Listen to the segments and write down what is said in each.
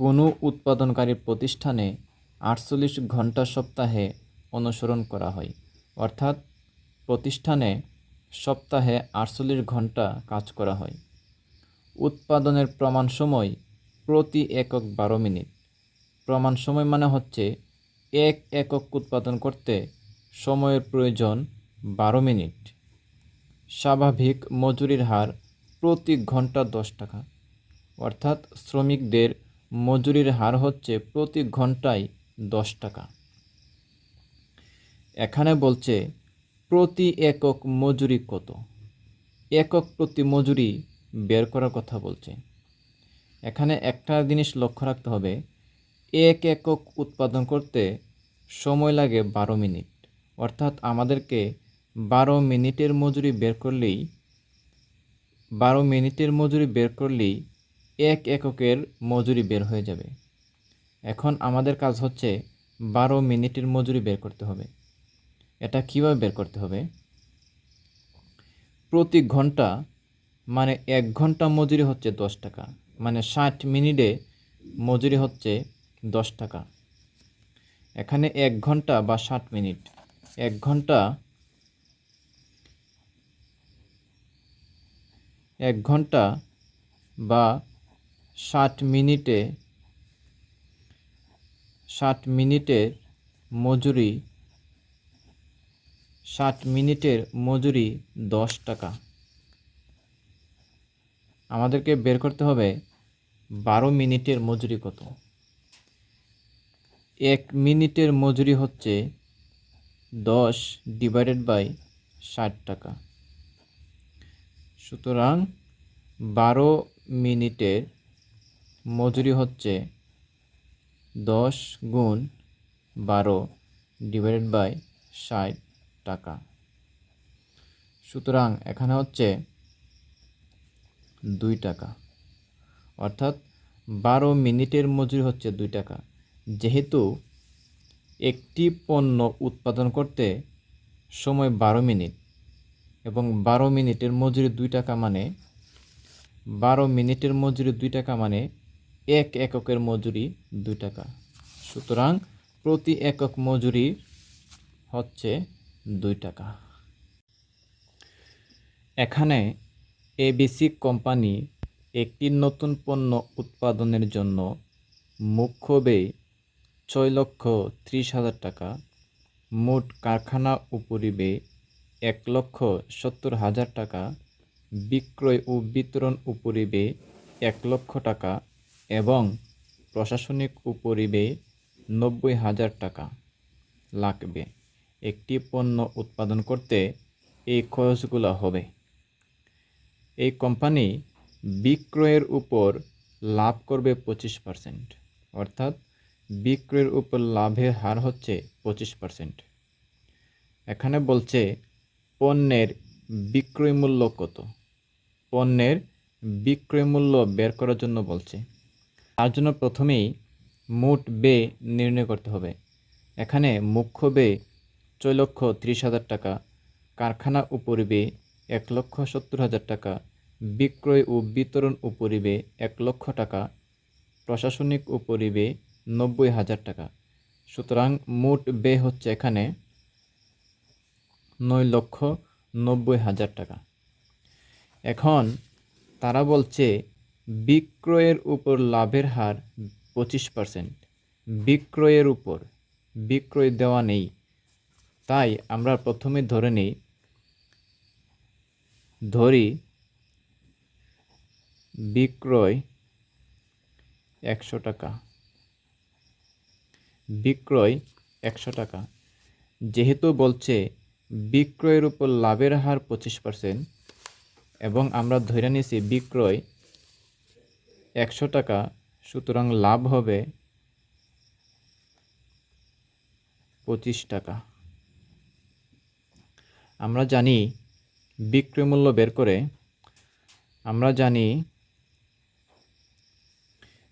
কোনো উৎপাদনকারী প্রতিষ্ঠানে আটচল্লিশ ঘণ্টা সপ্তাহে অনুসরণ করা হয়। অর্থাৎ প্রতিষ্ঠানে সপ্তাহে আটচল্লিশ ঘণ্টা কাজ করা হয়। উৎপাদনের প্রমাণ সময় প্রতি একক বারো মিনিট। প্রমাণ সময় মানে হচ্ছে এক একক উৎপাদন করতে সময়ের প্রয়োজন বারো মিনিট। স্বাভাবিক মজুরির হার প্রতি ঘণ্টা দশ টাকা। অর্থাৎ শ্রমিকদের মজুরির হার হচ্ছে প্রতি ঘন্টায় দশ টাকা। এখানে বলছে, প্রতি একক মজুরি কত? একক প্রতি মজুরি বের করার কথা বলছে। এখানে একটা জিনিস লক্ষ্য রাখতে হবে, এক একক উৎপাদন করতে সময় লাগে বারো মিনিট। অর্থাৎ আমাদেরকে বারো মিনিটের মজুরি বের করলেই, বারো মিনিটের মজুরি বের করলেই এক এককের মজুরি বের হয়ে যাবে। এখন আমাদের কাজ হচ্ছে বারো মিনিটের মজুরি বের করতে হবে। এটা কীভাবে বের করতে হবে? প্রতি ঘণ্টা মানে এক ঘণ্টা মজুরি হচ্ছে দশ টাকা মানে ষাট মিনিটে মজুরি হচ্ছে দশ টাকা। এখানে এক ঘণ্টা বা ষাট মিনিট, এক ঘণ্টা এক ঘণ্টা বা ষাট মিনিটে, ষাট মিনিটের মজুরি, ষাট মিনিটের মজুরি দশ টাকা। আমাদেরকে বের করতে হবে বারো মিনিটের মজুরি কত? এক মিনিটের মজুরি হচ্ছে দশ ডিভাইডেড বাই ষাট টাকা। সুতরাং বারো মিনিটের মজুরি হচ্ছে দশ গুণ বারো ডিভাইডেড বাই ষাট টাকা। সুতরাং এখানে হচ্ছে দুই টাকা। অর্থাৎ বারো মিনিটের মজুরি হচ্ছে দুই টাকা। যেহেতু একটি পণ্য উৎপাদন করতে সময় বারো মিনিট এবং বারো মিনিটের মজুরি দুই টাকা মানে বারো মিনিটের মজুরি দুই টাকা মানে এক এককের মজুরি দুই টাকা। সুতরাং প্রতি একক মজুরি হচ্ছে দুই টাকা। এখানে এবিসি কোম্পানি একটি নতুন পণ্য উৎপাদনের জন্য মুখ্য ব্যয় ছয় লক্ষ ত্রিশ হাজার টাকা, মোট কারখানা উপরি ব্যয় এক লক্ষ সত্তর হাজার টাকা, বিক্রয় ও বিতরণ উপরি ব্যয় এক লক্ষ টাকা এবং প্রশাসনিক উপরিবে নব্বই হাজার টাকা লাগবে। একটি পণ্য উৎপাদন করতে এই খরচগুলো হবে। এই কোম্পানি বিক্রয়ের উপর লাভ করবে পঁচিশ পার্সেন্ট অর্থাৎ বিক্রয়ের উপর লাভের হার হচ্ছে পঁচিশ পার্সেন্ট এখানে বলছে, পণ্যের বিক্রয় মূল্য কত? পণ্যের বিক্রয় মূল্য বের করার জন্য বলছে তার জন্য প্রথমেই মোট বে নির্ণয় করতে হবে। এখানে মুখ্য বে ছয় লক্ষ ত্রিশ হাজার টাকা, কারখানা উপরিবে এক লক্ষ সত্তর হাজার টাকা, বিক্রয় ও বিতরণ উপরিবে এক লক্ষ টাকা, প্রশাসনিক উপরিবে নব্বই হাজার টাকা। সুতরাং মোট বে হচ্ছে এখানে নয় লক্ষ নব্বই হাজার টাকা। এখন তারা বলছে বিক্রয়ের উপর লাভের হার পঁচিশ পার্সেন্ট। বিক্রয়ের উপর বিক্রয় দেওয়া নেই। তাই আমরা প্রথমে ধরে নিই, ধরি বিক্রয় একশো টাকা। বিক্রয় একশো টাকা। যেহেতু বলছে বিক্রয়ের উপর লাভের হার পঁচিশ পার্সেন্ট, এবং আমরা ধরে নিয়েছি বিক্রয় একশো টাকা, সুতরাং লাভ হবে পঁচিশ টাকা। আমরা জানি বিক্রয় মূল্য বের করে, আমরা জানি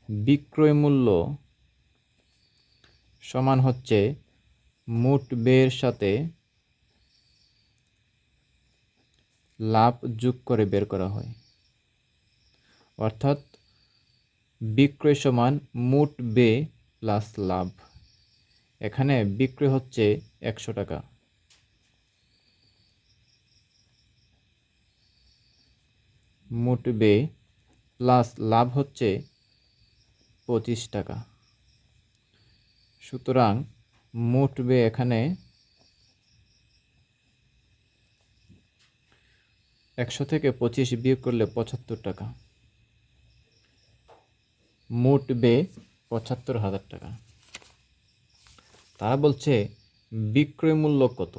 বিক্রয় মূল্য সমান হচ্ছে মোট ব্যয়ের সাথে লাভ যোগ করে বের করা হয়। অর্থাৎ বিক্রয় সমান মোট বে প্লাস লাভ। এখানে বিক্রয় হচ্ছে একশো টাকা। মোট বে প্লাস লাভ হচ্ছে পঁচিশ টাকা। সুতরাং মোট বে এখানে একশো থেকে পঁচিশ বিয়োগ করলে পঁচাত্তর টাকা। মোট বে পঁচাত্তর হাজার টাকা। তারা বলছে, বিক্রয় মূল্য কত?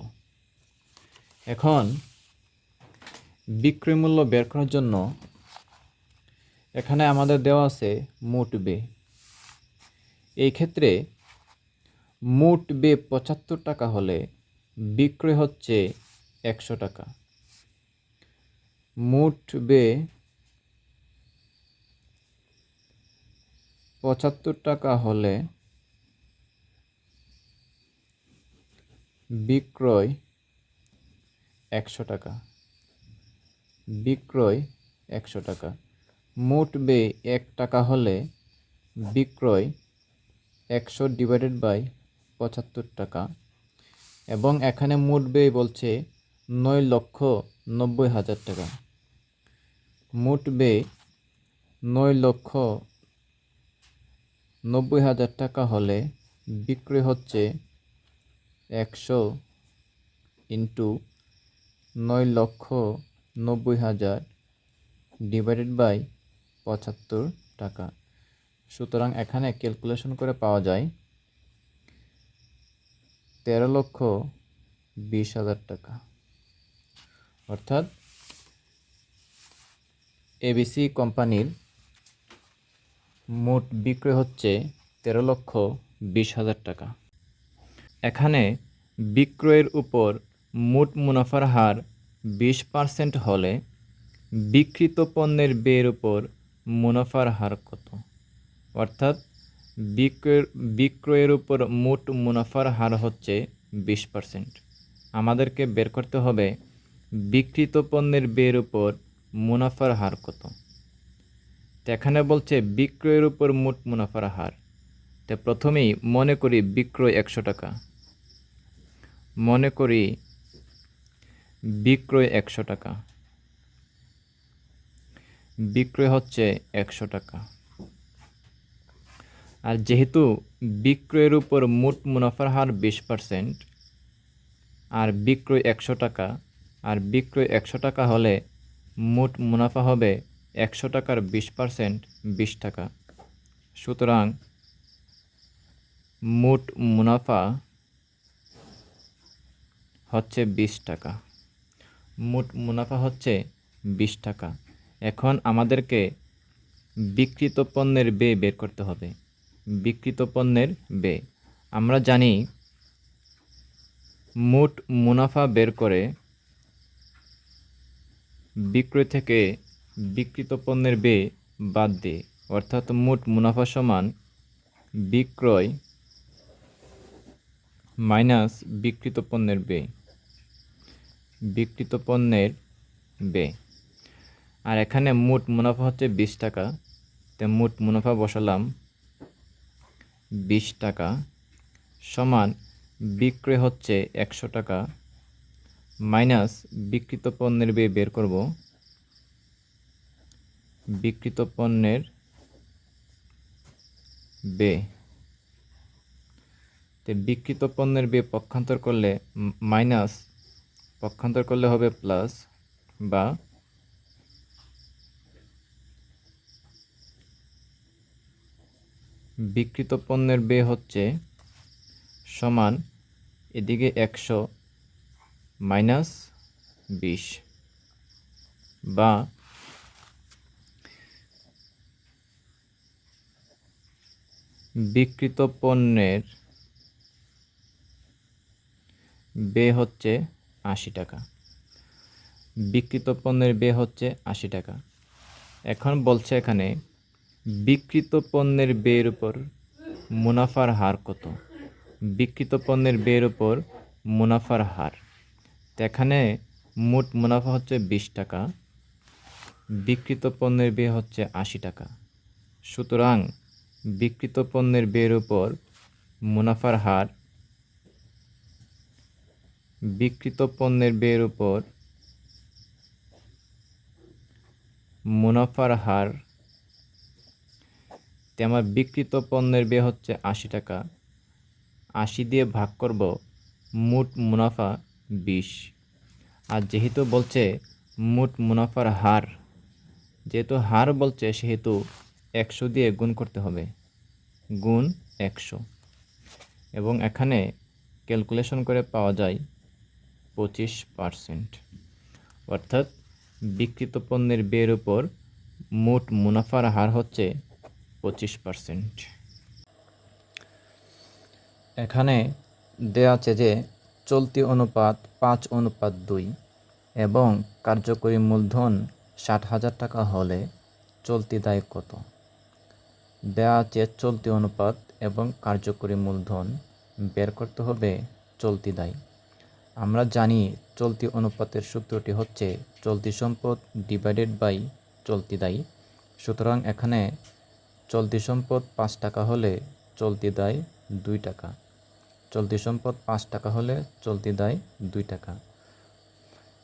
এখন, বিক্রয় মূল্য বের করার জন্য এখানে আমাদের দেওয়া আছে মোট বে এই ক্ষেত্রে মোট বে পঁচাত্তর টাকা হলে বিক্রয় হচ্ছে একশো টাকা। মোট বে পঁচাত্তর টাকা হলে বিক্রয় একশো টাকা। বিক্রয় একশো টাকা। মোট বে এক টাকা হলে বিক্রয় একশো ডিভাইডেড বাই পঁচাত্তর টাকা। এবং এখানে মোট ব্যয় বলছে নয় লক্ষ নব্বই হাজার টাকা। মোট ব্যয় নয় লক্ষ নব্বই হাজার টাকা হলে বিক্রি হচ্ছে একশো ইন্টু নয় লক্ষ নব্বই হাজার ডিভাইডেড বাই পঁচাত্তর টাকা। সুতরাং এখানে ক্যালকুলেশন করে পাওয়া যায় তেরো লক্ষ বিশ হাজার টাকা। অর্থাৎ এবিসি কোম্পানির মোট বিক্রয় হচ্ছে তেরো লক্ষ বিশ হাজার টাকা। এখানে বিক্রয়ের উপর মোট মুনাফার হার বিশ পার্সেন্ট হলে বিক্রিত পণ্যের ব্যয়ের উপর মুনাফার হার কত? অর্থাৎ বিক্রয়ের বিক্রয়ের উপর মোট মুনাফার হার হচ্ছে বিশ পার্সেন্ট। আমাদেরকে বের করতে হবে বিক্রিত পণ্যের ব্যয়ের উপর মুনাফার হার কত? তো এখানে বলছে, বিক্রয়ের উপর মোট মুনাফার হার। তো প্রথমেই, মনে করি বিক্রয় একশো টাকা। মনে করি বিক্রয় একশো টাকা। বিক্রয় হচ্ছে একশো টাকা। আর যেহেতু বিক্রয়ের উপর মোট মুনাফার হার বিশ পার্সেন্ট, আর বিক্রয় একশো টাকা, আর বিক্রয় একশো টাকা হলে মোট মুনাফা হবে একশো টাকার বিশ পার্সেন্ট বিশ টাকা। সুতরাং মোট মুনাফা হচ্ছে বিশ টাকা। মোট মুনাফা হচ্ছে বিশ টাকা। এখন আমাদেরকে বিক্রিত পণ্যের বে বের করতে হবে। বিক্রিত পণ্যের বে আমরা জানি মোট মুনাফা বের করে বিক্রয় থেকে বিক্রিত পণ্যের বে বাদ দিয়ে অর্থাৎ মোট মুনাফা সমান বিক্রয় মাইনাস বিক্রিত পণ্যের বে বিক্রিত পণ্যের বে। আর এখানে মোট মুনাফা হচ্ছে বিশ টাকা, তো মোট মুনাফা বসালাম বিশ টাকা সমান বিক্রয় হচ্ছে একশো টাকা মাইনাস বিক্রিত পণ্যের বে বের করব বিক্রিত পণ্যের বে। তো বিক্রিত পণ্যের বে পক্ষান্তর করলে মাইনাস, পক্ষান্তর করলে হবে প্লাস বা বিক্রিত পণ্যের বে হচ্ছে সমান এদিকে একশো মাইনাস বিশ বা বিক্রিত পণ্যের বে হচ্ছে আশি টাকা। বিক্রিত পণ্যের বে হচ্ছে আশি টাকা। এখন বলছে এখানে বিক্রিত পণ্যের ব্যয়ের উপর মুনাফার হার কত? বিক্রিত পণ্যের ব্যয়ের উপর মুনাফার হার। এখানে মোট মুনাফা হচ্ছে বিশ টাকা বিক্রিত পণ্যের ব্যয় হচ্ছে আশি টাকা। সুতরাং বিক্রিত পণ্যের ব্যয়ের উপর মুনাফার হার বিক্রিত পণ্যের ব্যয়ের উপর মুনাফার হার আমার বিক্রিত পণ্যের ব্যয় হচ্ছে আশি টাকা। আশি দিয়ে ভাগ করব মোট মুনাফা বিশ। আর যেহেতু বলছে মোট মুনাফার হার, যেহেতু হার বলছে, সেহেতু একশো দিয়ে গুণ করতে হবে। গুণ একশো। এবং এখানে ক্যালকুলেশন করে পাওয়া যায় পঁচিশ পারসেন্ট অর্থাৎ বিক্রিত পণ্যের ব্যয়ের উপর মোট মুনাফার হার হচ্ছে পঁচিশ পারসেন্ট এখানে দেওয়া আছে যে চলতি অনুপাত পাঁচ অনুপাত দুই এবং কার্যকরী মূলধন ষাট হাজার টাকা হলে চলতি দায় কত? দেওয়া আছে চলতি অনুপাত এবং কার্যকরী মূলধন বের করতে হবে চলতি দায়। আমরা জানি চলতি অনুপাতের সূত্রটি হচ্ছে চলতি সম্পদ ডিভাইডেড বাই চলতি দায়। সুতরাং এখানে চলতি সম্পদ পাঁচ টাকা হলে চলতি দায় দুই টাকা। চলতি সম্পদ পাঁচ টাকা হলে চলতি দায় দুই টাকা।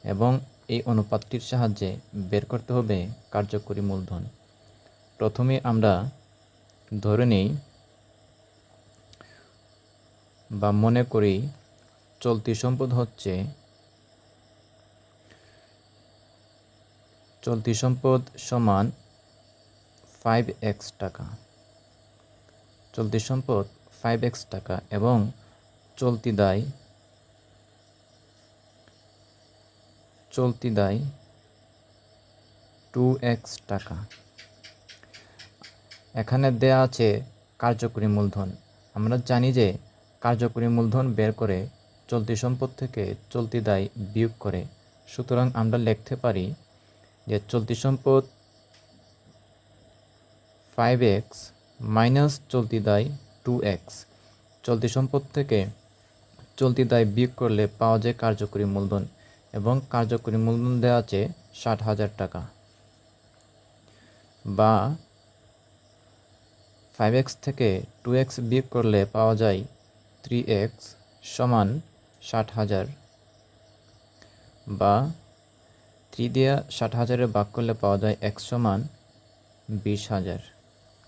এবং এই অনুপাতটির সাহায্যে বের করতে হবে কার্যকরী মূলধন। প্রথমে আমরা ধরে নেই বা মনে করি চলতি সম্পদ হচ্ছে, চলতি সম্পদ সমান ফাইভ এক্স টাকা। চলতি সম্পদ ফাইভ এক্স টাকা এবং চলতি দায় চলতি দায় টু এক্স টাকা। এখানে দেয়া আছে কার্যকরী মূলধন। আমরা জানি যে কার্যকরী মূলধন বের করে চলতি সম্পদ থেকে চলতি দায় বিয়োগ করে। সুতরাং আমরা লিখতে পারি যে চলতি সম্পদ ফাইভ এক্স মাইনাস চলতি দায় টু এক্স চলতি সম্পদ থেকে চলতি দায় বিয়োগ করলে পাওয়া যায় কার্যকরী মূলধন এবং কার্যকরী মূলধন দেওয়া আছে ষাট হাজার টাকা। বা ফাইভ এক্স থেকে টু এক্স বিয়োগ করলে পাওয়া যায় থ্রি এক্স সমান ষাট হাজার। বা থ্রি দিয়ে ষাট হাজারে ভাগ করলে পাওয়া যায় এক্স সমান বিশ হাজার।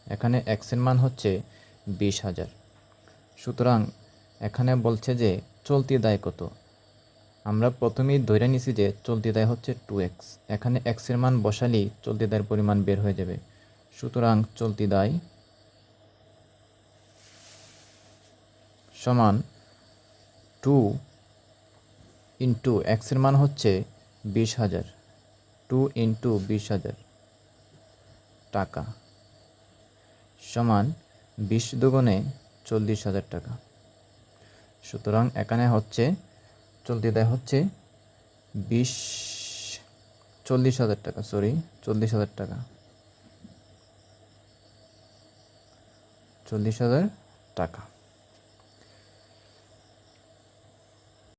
এখানে এক্সের মান হচ্ছে বিশ হাজার। সুতরাং এখানে বলছে যে চলতি দায় কত? আমরা প্রথমেই ধরে নিছি যে চলতি দায় হচ্ছে টু এক্স এখানে এক্সের মান বসালেই চলতি দায়ের পরিমাণ বের হয়ে যাবে। সুতরাং চলতি দায় সমান টু ইন্টু এক্সের মান হচ্ছে বিশ হাজার। টু ইন্টু বিশ হাজার টাকা সমান বিশ দুগুণে চল্লিশ হাজার টাকা। সুতরাং এখানে হচ্ছে, চলতি দেয় হচ্ছে বিশ, চল্লিশ হাজার টাকা সরি চল্লিশ হাজার টাকা। চল্লিশ হাজার টাকা।